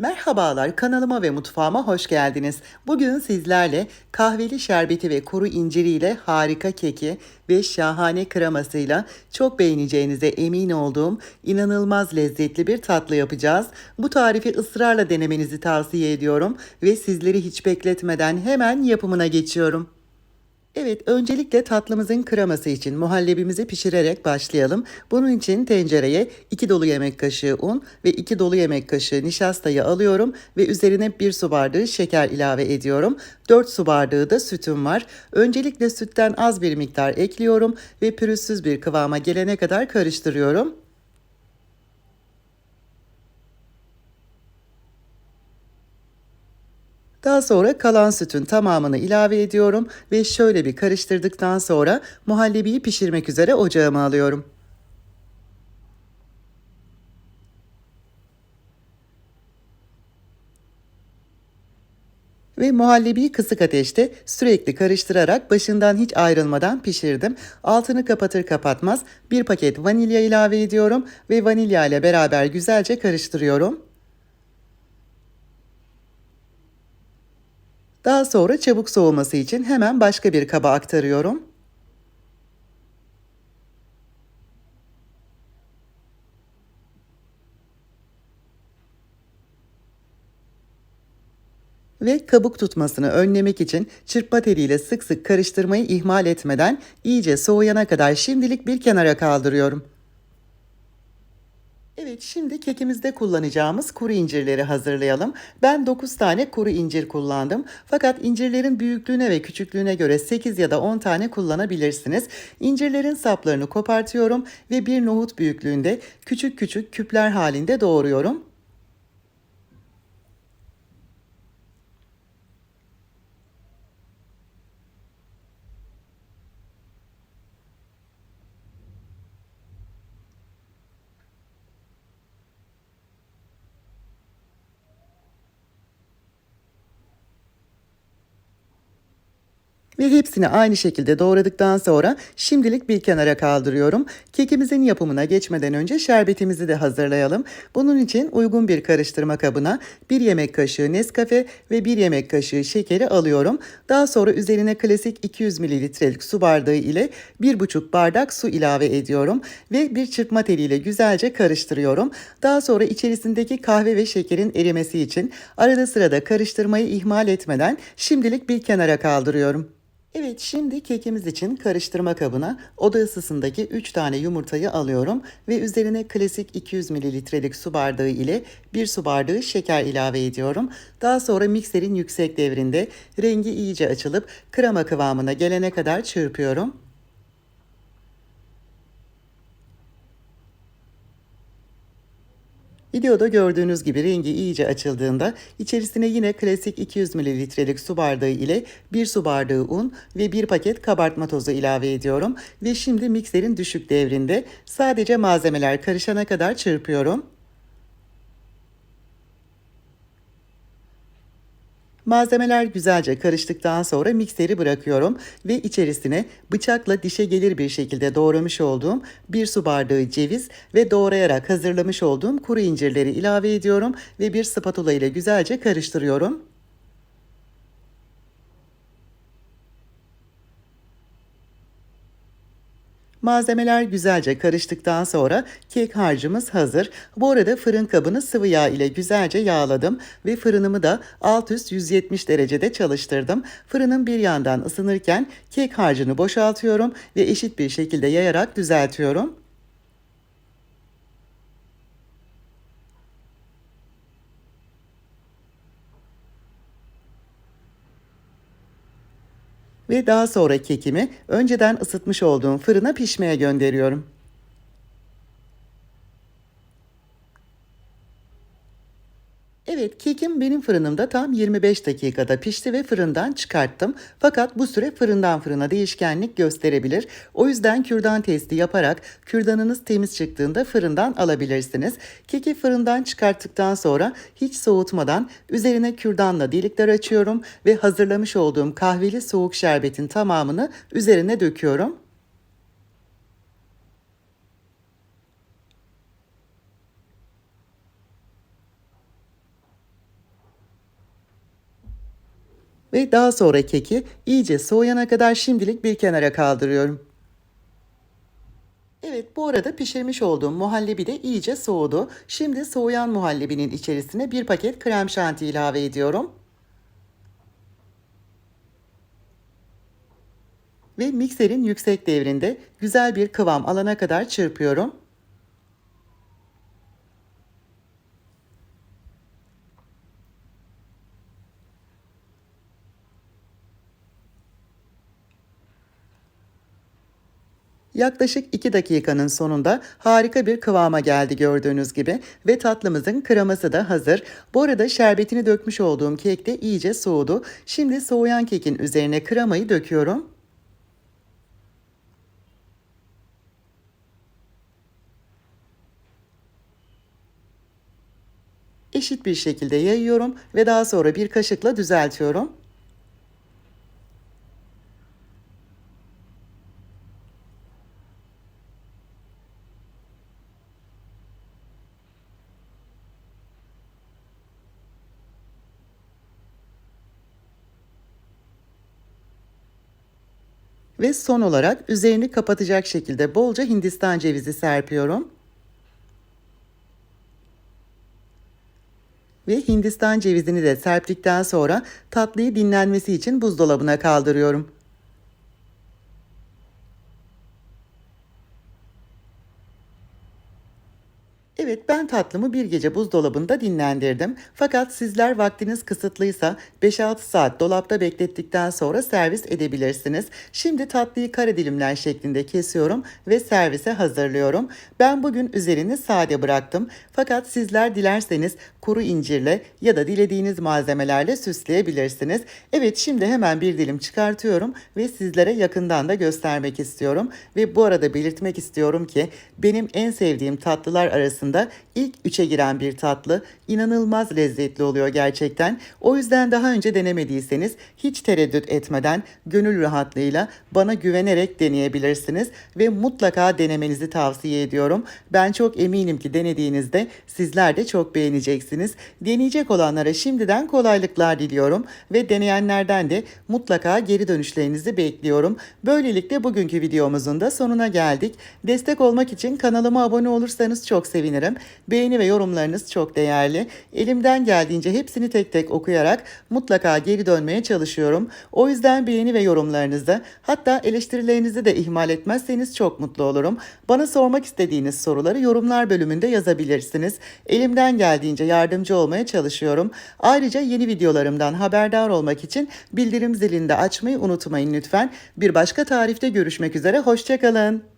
Merhabalar kanalıma ve mutfağıma hoş geldiniz. Bugün sizlerle kahveli şerbeti ve kuru inciriyle harika keki ve şahane kremasıyla çok beğeneceğinize emin olduğum inanılmaz lezzetli bir tatlı yapacağız. Bu tarifi ısrarla denemenizi tavsiye ediyorum ve sizleri hiç bekletmeden hemen yapımına geçiyorum. Evet, öncelikle tatlımızın kreması için muhallebimizi pişirerek başlayalım. Bunun için tencereye 2 dolu yemek kaşığı un ve 2 dolu yemek kaşığı nişastayı alıyorum ve üzerine 1 su bardağı şeker ilave ediyorum. 4 su bardağı da sütüm var. Öncelikle sütten az bir miktar ekliyorum ve pürüzsüz bir kıvama gelene kadar karıştırıyorum. Daha sonra kalan sütün tamamını ilave ediyorum ve şöyle bir karıştırdıktan sonra muhallebiyi pişirmek üzere ocağıma alıyorum. Ve muhallebiyi kısık ateşte sürekli karıştırarak başından hiç ayrılmadan pişirdim. Altını kapatır kapatmaz bir paket vanilya ilave ediyorum ve vanilya ile beraber güzelce karıştırıyorum. Daha sonra çabuk soğuması için hemen başka bir kaba aktarıyorum. Ve kabuk tutmasını önlemek için çırpma teliyle sık sık karıştırmayı ihmal etmeden iyice soğuyana kadar şimdilik bir kenara kaldırıyorum. Evet şimdi kekimizde kullanacağımız kuru incirleri hazırlayalım. Ben 9 tane kuru incir kullandım. Fakat incirlerin büyüklüğüne ve küçüklüğüne göre 8 ya da 10 tane kullanabilirsiniz. İncirlerin saplarını kopartıyorum ve bir nohut büyüklüğünde küçük küçük küpler halinde doğruyorum. Ve hepsini aynı şekilde doğradıktan sonra şimdilik bir kenara kaldırıyorum. Kekimizin yapımına geçmeden önce şerbetimizi de hazırlayalım. Bunun için uygun bir karıştırma kabına 1 yemek kaşığı Nescafe ve 1 yemek kaşığı şekeri alıyorum. Daha sonra üzerine klasik 200 mililitrelik su bardağı ile 1,5 bardak su ilave ediyorum ve bir çırpma teliyle güzelce karıştırıyorum. Daha sonra içerisindeki kahve ve şekerin erimesi için arada sırada karıştırmayı ihmal etmeden şimdilik bir kenara kaldırıyorum. Evet şimdi kekimiz için karıştırma kabına oda ısısındaki 3 tane yumurtayı alıyorum ve üzerine klasik 200 mililitrelik su bardağı ile 1 su bardağı şeker ilave ediyorum. Daha sonra mikserin yüksek devrinde rengi iyice açılıp krema kıvamına gelene kadar çırpıyorum. Videoda gördüğünüz gibi rengi iyice açıldığında içerisine yine klasik 200 mililitrelik su bardağı ile 1 su bardağı un ve 1 paket kabartma tozu ilave ediyorum. Ve şimdi mikserin düşük devrinde sadece malzemeler karışana kadar çırpıyorum. Malzemeler güzelce karıştıktan sonra mikseri bırakıyorum ve içerisine bıçakla dişe gelir bir şekilde doğramış olduğum bir su bardağı ceviz ve doğrayarak hazırlamış olduğum kuru incirleri ilave ediyorum ve bir spatula ile güzelce karıştırıyorum. Malzemeler güzelce karıştıktan sonra kek harcımız hazır. Bu arada fırın kabını sıvı yağ ile güzelce yağladım ve fırınımı da alt üst 170 derecede çalıştırdım. Fırının bir yandan ısınırken kek harcını boşaltıyorum ve eşit bir şekilde yayarak düzeltiyorum. Ve daha sonra kekimi önceden ısıtmış olduğum fırına pişmeye gönderiyorum. Evet, kekim benim fırınımda tam 25 dakikada pişti ve fırından çıkarttım. Fakat bu süre fırından fırına değişkenlik gösterebilir. O yüzden kürdan testi yaparak kürdanınız temiz çıktığında fırından alabilirsiniz. Keki fırından çıkarttıktan sonra hiç soğutmadan üzerine kürdanla delikler açıyorum ve hazırlamış olduğum kahveli soğuk şerbetin tamamını üzerine döküyorum. Ve daha sonra keki iyice soğuyana kadar şimdilik bir kenara kaldırıyorum. Evet bu arada pişirmiş olduğum muhallebi de iyice soğudu. Şimdi soğuyan muhallebinin içerisine bir paket krem şanti ilave ediyorum. Ve mikserin yüksek devrinde güzel bir kıvam alana kadar çırpıyorum. Yaklaşık 2 dakikanın sonunda harika bir kıvama geldi gördüğünüz gibi ve tatlımızın kreması da hazır. Bu arada şerbetini dökmüş olduğum kek de iyice soğudu. Şimdi soğuyan kekin üzerine kremayı döküyorum. Eşit bir şekilde yayıyorum ve daha sonra bir kaşıkla düzeltiyorum. Ve son olarak üzerini kapatacak şekilde bolca hindistan cevizi serpiyorum. Ve hindistan cevizini de serptikten sonra tatlıyı dinlenmesi için buzdolabına kaldırıyorum. Evet ben tatlımı bir gece buzdolabında dinlendirdim. Fakat sizler vaktiniz kısıtlıysa 5-6 saat dolapta beklettikten sonra servis edebilirsiniz. Şimdi tatlıyı kare dilimler şeklinde kesiyorum ve servise hazırlıyorum. Ben bugün üzerini sade bıraktım. Fakat sizler dilerseniz kuru incirle ya da dilediğiniz malzemelerle süsleyebilirsiniz. Evet şimdi hemen bir dilim çıkartıyorum ve sizlere yakından da göstermek istiyorum. Ve bu arada belirtmek istiyorum ki benim en sevdiğim tatlılar arasında arasında ilk üçe giren bir tatlı. İnanılmaz lezzetli oluyor gerçekten. O yüzden daha önce denemediyseniz hiç tereddüt etmeden gönül rahatlığıyla bana güvenerek deneyebilirsiniz ve mutlaka denemenizi tavsiye ediyorum. Ben çok eminim ki denediğinizde sizler de çok beğeneceksiniz. Deneyecek olanlara şimdiden kolaylıklar diliyorum ve deneyenlerden de mutlaka geri dönüşlerinizi bekliyorum. Böylelikle bugünkü videomuzun da sonuna geldik. Destek olmak için kanalıma abone olursanız çok sevinirim sevinirim. Beğeni ve yorumlarınız çok değerli. Elimden geldiğince hepsini tek tek okuyarak mutlaka geri dönmeye çalışıyorum. O yüzden beğeni ve yorumlarınızı hatta eleştirilerinizi de ihmal etmezseniz çok mutlu olurum. Bana sormak istediğiniz soruları yorumlar bölümünde yazabilirsiniz. Elimden geldiğince yardımcı olmaya çalışıyorum. Ayrıca yeni videolarımdan haberdar olmak için bildirim zilini de açmayı unutmayın lütfen. Bir başka tarifte görüşmek üzere. Hoşçakalın.